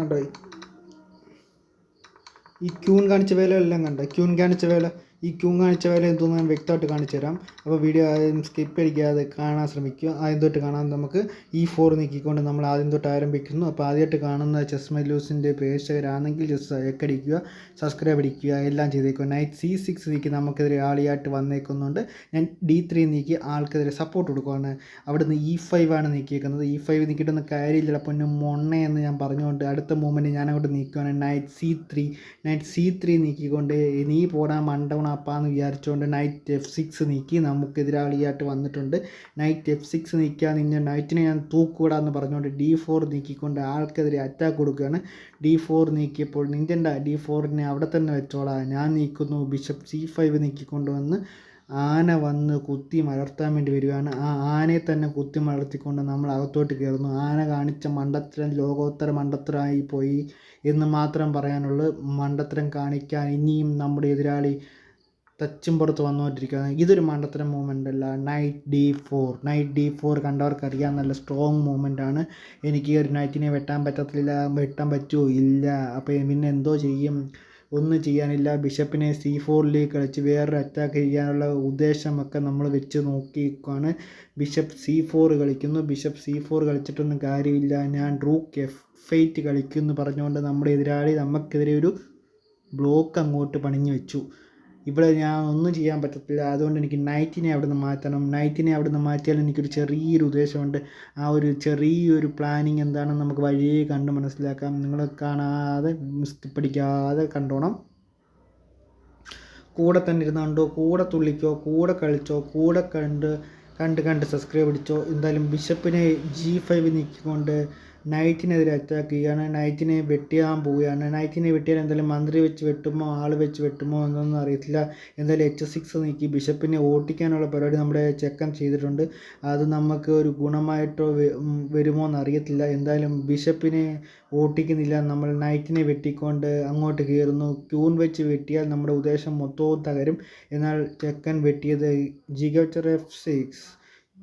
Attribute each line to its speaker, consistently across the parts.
Speaker 1: കണ്ടോ? ഈ ക്യൂൻ കാണിച്ച വേല എല്ലാം കണ്ടോ? ക്യൂൻ കാണിച്ച വേല ഈ ക്യൂ കാണിച്ച പോലെ എന്തോന്ന് ഞാൻ വ്യക്തമായിട്ട് കാണിച്ചു തരാം അപ്പോൾ വീഡിയോ ആദ്യം സ്കിപ്പ് അടിക്കാതെ കാണാൻ ശ്രമിക്കുക. ആദ്യം തൊട്ട് കാണാൻ നമുക്ക് ഈ ഫോർ നീക്കിക്കൊണ്ട് നമ്മൾ ആദ്യം തൊട്ട് ആരംഭിക്കുന്നു. അപ്പോൾ ആദ്യമായിട്ട് കാണുന്ന ചെസ് മെല്ലൂസിന്റെ പ്രേക്ഷകരാണെങ്കിൽ ജസ്റ്റ് എക്കടിക്കുക സബ്സ്ക്രൈബ് അടിക്കുക എല്ലാം ചെയ്തേക്കുക. നൈറ്റ് സി സിക്സ് നീക്കി നമുക്കെതിരെ ആളിയായിട്ട് വന്നേക്കുന്നുണ്ട്. ഞാൻ ഡി ത്രീ നീക്കി ആൾക്കെതിരെ സപ്പോർട്ട് കൊടുക്കുകയാണ് അവിടുന്ന് ഇ ഫൈവ് ആണ് നീക്കിയേക്കുന്നത്. ഇ ഫൈവ് നീക്കിയിട്ടൊന്നും കാര്യമില്ല പൊന്നു മൊണ്ണ എന്ന് ഞാൻ പറഞ്ഞുകൊണ്ട് അടുത്ത മൂമെന്റ് ഞാൻ അങ്ങോട്ട് നീക്കുകയാണ് knight C three knight C three നീക്കിക്കൊണ്ട് നീ പോടാ മണ്ടവണപ്പാന്ന് വിചാരിച്ചുകൊണ്ട് നൈറ്റ് എഫ് സിക്സ് നീക്കി നമുക്ക് എതിരാളിയായിട്ട് വന്നിട്ടുണ്ട്. നൈറ്റ് എഫ് സിക്സ് നീക്കുക നിന്നെ നൈറ്റിനെ ഞാൻ തൂക്കൂടാന്ന് പറഞ്ഞുകൊണ്ട് ഡി ഫോർ നീക്കിക്കൊണ്ട് ആൾക്കെതിരെ അറ്റാക്ക് കൊടുക്കുകയാണ്. ഡി ഫോർ നീക്കിയപ്പോൾ നിന്റെ ഡി ഫോറിനെ അവിടെ തന്നെ വെച്ചോളാം. ഞാൻ നീക്കുന്നു. ബിഷപ്പ് സി ഫൈവ് നീക്കിക്കൊണ്ട് വന്ന് ആന വന്ന് കുത്തി മലർത്താൻ വേണ്ടി വരികയാണ്. ആ ആനയെ തന്നെ കുത്തി മലർത്തിക്കൊണ്ട് നമ്മൾ അകത്തോട്ട് കയറുന്നു. ആന കാണിച്ച മണ്ടത്തരം ലോകോത്തര മണ്ടത്തരമായി പോയി എന്ന് മാത്രം പറയാനുള്ളൂ. മണ്ടത്തരം കാണിക്കാൻ ഇനിയും നമ്മുടെ എതിരാളി തച്ചും പുറത്ത് വന്നുകൊണ്ടിരിക്കുകയാണ്. ഇതൊരു മണ്ടത്തരം മൂവ്മെന്റ് അല്ല. Knight D four knight D four കണ്ടവർക്ക് അറിയാം നല്ല സ്ട്രോങ് മൂവ്മെന്റ് ആണ്. എനിക്ക് ഈ ഒരു നൈറ്റിനെ വെട്ടാൻ പറ്റത്തില്ല വെട്ടാൻ പറ്റുമോ ഇല്ല. അപ്പോൾ പിന്നെ എന്തോ ചെയ്യും? ഒന്നും ചെയ്യാനില്ല. ബിഷപ്പിനെ സി ഫോറിലേക്ക് കളിച്ച് വേറൊരു അറ്റാക്ക് ചെയ്യാനുള്ള ഉദ്ദേശമൊക്കെ നമ്മൾ വെച്ച് നോക്കിയിരിക്കുകയാണ് ബിഷപ്പ് സി ഫോർ കളിക്കുന്നു. ബിഷപ്പ് സി ഫോർ കളിച്ചിട്ടൊന്നും കാര്യമില്ല. ഞാൻ റൂക്ക് എഫ് എയ്റ്റ് കളിക്കുമെന്ന് പറഞ്ഞുകൊണ്ട് നമ്മുടെ എതിരാളി നമുക്കെതിരെ ഒരു ബ്ലോക്ക് അങ്ങോട്ട് പണിഞ്ഞു വെച്ചു. ഇവിടെ ഞാൻ ഒന്നും ചെയ്യാൻ പറ്റത്തില്ല. അതുകൊണ്ട് എനിക്ക് നൈറ്റിനെ അവിടെ നിന്ന് മാറ്റണം. നൈറ്റിനെ അവിടെ നിന്ന് മാറ്റിയാൽ എനിക്കൊരു ചെറിയൊരു ഉദ്ദേശമുണ്ട്. ആ ഒരു ചെറിയൊരു പ്ലാനിങ് എന്താണെന്ന് നമുക്ക് വഴിയേ കണ്ട് മനസ്സിലാക്കാം. നിങ്ങൾ കാണാതെ പഠിക്കാതെ കണ്ടോണം. കൂടെ തന്നെ ഇരുന്നുകൊണ്ടോ കൂടെ തുള്ളിക്കോ? കൂടെ കളിച്ചോ? കൂടെ കണ്ട് കണ്ട് കണ്ട് സബ്സ്ക്രൈബ് അടിച്ചോ? എന്തായാലും ബിഷപ്പിനെ ജി ഫൈവ് നീക്കിക്കൊണ്ട് നൈറ്റിനെതിരെ അറ്റാക്ക് ചെയ്യുകയാണ് നൈറ്റിനെ വെട്ടിയാൻ പോവുകയാണ്. നൈറ്റിനെ വെട്ടിയാൽ എന്തായാലും മന്ത്രി വെച്ച് വെട്ടുമോ ആൾ വെച്ച് വെട്ടുമോ എന്നൊന്നും അറിയത്തില്ല. എന്തായാലും എച്ച് സിക്സ് നീക്കി ബിഷപ്പിനെ ഓട്ടിക്കാനുള്ള പരിപാടി നമ്മുടെ ചെക്കൻ ചെയ്തിട്ടുണ്ട്. അത് നമുക്ക് ഒരു ഗുണമായിട്ടോ വരുമോ എന്ന് അറിയത്തില്ല എന്തായാലും ബിഷപ്പിനെ ഓട്ടിക്കുന്നില്ല. നമ്മൾ നൈറ്റിനെ വെട്ടിക്കൊണ്ട് അങ്ങോട്ട് കയറുന്നു. ക്യൂൺ വെച്ച് വെട്ടിയാൽ നമ്മുടെ ഉദ്ദേശം മൊത്തവും തകരും. എന്നാൽ ചെക്കൻ വെട്ടിയത് ജിഗച്ചർ എഫ് സിക്സ്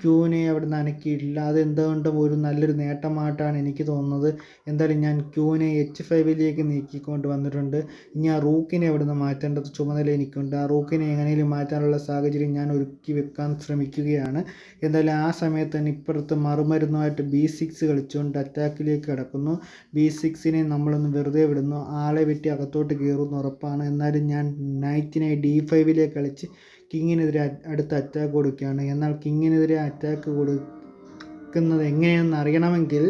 Speaker 1: ക്യൂവിനെ നിന്ന് അനക്കിയിട്ടില്ല. അത് എന്തുകൊണ്ടും ഒരു നല്ലൊരു നേട്ടമായിട്ടാണ് എനിക്ക് തോന്നുന്നത്. എന്തായാലും ഞാൻ ക്യൂവിനെ എച്ച് ഫൈവിലേക്ക് നീക്കിക്കൊണ്ട് വന്നിട്ടുണ്ട്. ഇനി ആ റൂക്കിനെ അവിടെ നിന്ന് മാറ്റേണ്ടത് ചുമതല എനിക്കുണ്ട്. ആ റൂക്കിനെ എങ്ങനെയും മാറ്റാനുള്ള സാഹചര്യം ഞാൻ ഒരുക്കി വെക്കാൻ ശ്രമിക്കുകയാണ്. എന്തായാലും ആ സമയത്ത് തന്നെ ഇപ്പുറത്ത് മറുമരുന്നുമായിട്ട് ബി സിക്സ് കളിച്ചുകൊണ്ട് അറ്റാക്കിലേക്ക് കിടക്കുന്നു. ബി സിക്സിനെ നമ്മളൊന്ന് വെറുതെ വിടുന്നു. ആളെ വെട്ടി അകത്തോട്ട് കയറുമെന്ന് ഉറപ്പാണ്. എന്നാലും ഞാൻ നൈറ്റിനെ ഡി ഫൈവിലേക്ക് കളിച്ച് കിങ്ങിനെതിരെ അടുത്ത അറ്റാക്ക് കൊടുക്കുകയാണ്. എന്നാൽ കിങ്ങിനെതിരെ അറ്റാക്ക് കൊടുക്കുന്നത് എങ്ങനെയെന്ന് അറിയണമെങ്കിൽ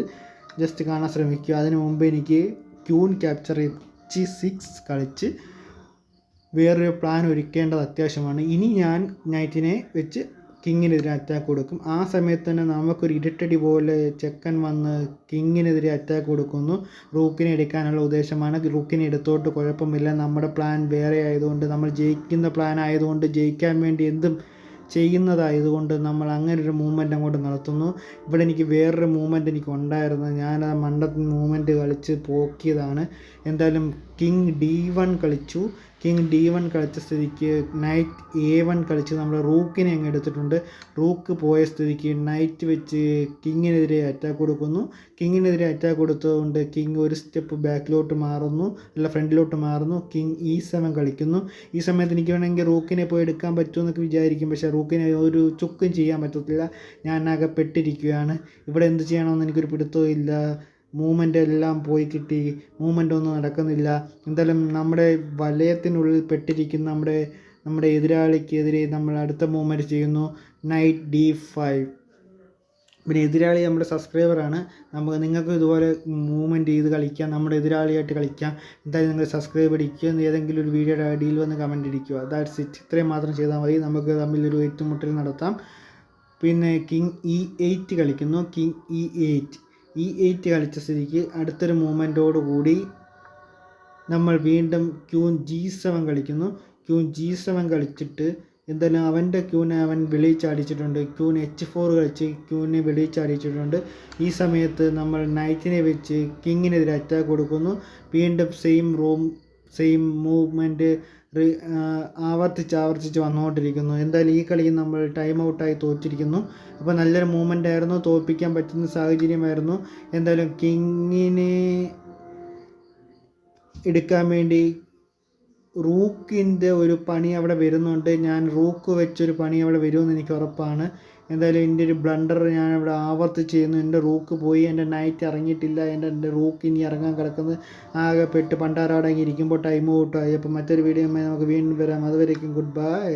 Speaker 1: ജസ്റ്റ് കാണാൻ ശ്രമിക്കുക. അതിന് മുമ്പ് എനിക്ക് ക്യൂൺ ക്യാപ്ചർ എച്ച് സിക്സ് കളിച്ച് വേറൊരു പ്ലാൻ ഒരുക്കേണ്ടത് അത്യാവശ്യമാണ്. ഇനി ഞാൻ നൈറ്റിനെ വെച്ച് കിങ്ങിനെതിരെ അറ്റാക്ക് കൊടുക്കും. ആ സമയത്ത് തന്നെ നമുക്കൊരു ഇരട്ടടി പോലെ ചെക്കൻ വന്ന് കിങ്ങിനെതിരെ അറ്റാക്ക് കൊടുക്കുന്നു. റൂക്കിനെ എടുക്കാനുള്ള ഉദ്ദേശമാണ്. റൂക്കിനെ എടുത്തോട്ട് കുഴപ്പമില്ല. നമ്മുടെ പ്ലാൻ വേറെ ആയതുകൊണ്ട് നമ്മൾ ജയിക്കുന്ന പ്ലാൻ ആയതുകൊണ്ട് ജയിക്കാൻ വേണ്ടി എന്തും ചെയ്യുന്നതായതുകൊണ്ട് നമ്മൾ അങ്ങനെ ഒരു മൂവ്മെന്റ് അങ്ങോട്ട് നടത്തുന്നു. ഇവിടെ എനിക്ക് വേറൊരു മൂവ്മെന്റ് എനിക്ക് ഉണ്ടായിരുന്നു ഞാൻ ആ മണ്ടത്തിൽ മൂവ്മെന്റ് കളിച്ച് പോക്കിയതാണ്. എന്തായാലും കിങ് ഡി വൺ കളിച്ചു. കിങ് ഡി വൺ കളിച്ച സ്ഥിതിക്ക് നൈറ്റ് എ വൺ കളിച്ച് നമ്മൾ റൂക്കിനെ അങ്ങ് എടുത്തിട്ടുണ്ട്. റൂക്ക് പോയ സ്ഥിതിക്ക് നൈറ്റ് വെച്ച് കിങ്ങിനെതിരെ അറ്റാക്ക് കൊടുക്കുന്നു. കിങ്ങിനെതിരെ അറ്റാക്ക് കൊടുത്തതുകൊണ്ട് കിങ് ഒരു സ്റ്റെപ്പ് ബാക്കിലോട്ട് മാറുന്നു. അല്ല ഫ്രണ്ടിലോട്ട് മാറുന്നു. കിങ് ഇ സെവൻ കളിക്കുന്നു. ഈ സമയത്ത് എനിക്ക് വേണമെങ്കിൽ റൂക്കിനെ പോയി എടുക്കാൻ പറ്റുമോ പറ്റുമെന്നൊക്കെ വിചാരിക്കും. പക്ഷേ റൂക്കിനെ ഒരു ചുക്കും ചെയ്യാൻ പറ്റത്തില്ല. ഞാൻ അകപ്പെട്ടിരിക്കുകയാണ്. ഇവിടെ എന്ത് ചെയ്യണമെന്ന് എനിക്കൊരു പിടുത്തവും ഇല്ല. മൂവ്മെന്റ് എല്ലാം പോയി കിട്ടി. മൂവ്മെന്റ് ഒന്നും നടക്കുന്നില്ല. എന്തായാലും നമ്മുടെ വലയത്തിനുള്ളിൽ പെട്ടിരിക്കുന്ന നമ്മുടെ നമ്മുടെ എതിരാളിക്കെതിരെ നമ്മൾ അടുത്ത മൂവ്മെന്റ് ചെയ്യുന്നു. നൈറ്റ് ഡി ഫൈവ് പിന്നെ എതിരാളി നമ്മുടെ സബ്സ്ക്രൈബറാണ് നമുക്ക് നിങ്ങൾക്ക് ഇതുപോലെ മൂവ്മെന്റ് ചെയ്ത് കളിക്കാം. നമ്മുടെ എതിരാളിയായിട്ട് കളിക്കാം. എന്തായാലും നിങ്ങൾ സബ്സ്ക്രൈബ് അടിക്കുക. ഏതെങ്കിലും ഒരു വീഡിയോയുടെ അടിയിൽ വന്ന് കമന്റ് അടിക്കുക. ദാറ്റ്സ് ഇറ്റ് ഇത്രയും മാത്രം ചെയ്താൽ മതി. നമുക്ക് തമ്മിലൊരു ഏറ്റുമുട്ടൽ നടത്താം. പിന്നെ കിങ് ഇ എയ്റ്റ് കളിക്കുന്നു. King E eight E eight കളിച്ച സ്ഥിതിക്ക് അടുത്തൊരു മൂവ്മെന്റോട് കൂടി നമ്മൾ വീണ്ടും ക്യൂൻ ജി സെവൻ കളിക്കുന്നു. ക്യൂൻ ജി സെവൻ കളിച്ചിട്ട് എന്തായാലും അവന്റെ ക്യൂനെ അവൻ വെളിയിച്ചടിച്ചിട്ടുണ്ട്. ക്യൂൻ എച്ച് ഫോർ കളിച്ച് ക്യൂനെ വെളിയിച്ചടിച്ചിട്ടുണ്ട്. ഈ സമയത്ത് നമ്മൾ നൈറ്റിനെ വെച്ച് കിങ്ങിനെതിരെ അറ്റാക്ക് കൊടുക്കുന്നു. വീണ്ടും സെയിം റൂം സെയിം മൂവ്മെന്റ് ആവർത്തിച്ച് ആവർത്തിച്ച് വന്നുകൊണ്ടിരിക്കുന്നു. എന്തായാലും ഈ കളിയും നമ്മൾ ടൈം ഔട്ടായി തോറ്റിരിക്കുന്നു. അപ്പോൾ നല്ലൊരു മൂവ്മെന്റ് ആയിരുന്നു. തോൽപ്പിക്കാൻ പറ്റുന്ന സാഹചര്യമായിരുന്നു. എന്തായാലും കിങ്ങിനെ എടുക്കാൻ വേണ്ടി റൂക്കിന്റെ ഒരു പണി അവിടെ വരുന്നുണ്ട്. ഞാൻ റൂക്ക് വെച്ചൊരു പണി അവിടെ വരുമെന്ന് എനിക്ക് ഉറപ്പാണ്. എന്തായാലും എന്റെ ഒരു ബ്ലണ്ടർ ഞാനിവിടെ ആവർത്തിച്ച് ചെയ്യുന്നു. എന്റെ റൂക്ക് പോയി എന്റെ നൈറ്റ് ഇറങ്ങിയിട്ടില്ല. എന്റെ എന്റെ റൂക്ക് ഇനി ഇറങ്ങാൻ കിടക്കുന്നത് ആകെ പെട്ട് പണ്ടാറടങ്ങി ഇരിക്കുമ്പോൾ ടൈം ഔട്ടായി അപ്പോൾ മറ്റൊരു വീഡിയോ നമുക്ക് വീണ്ടും വരാം. അതുവരേക്കും ഗുഡ് ബൈ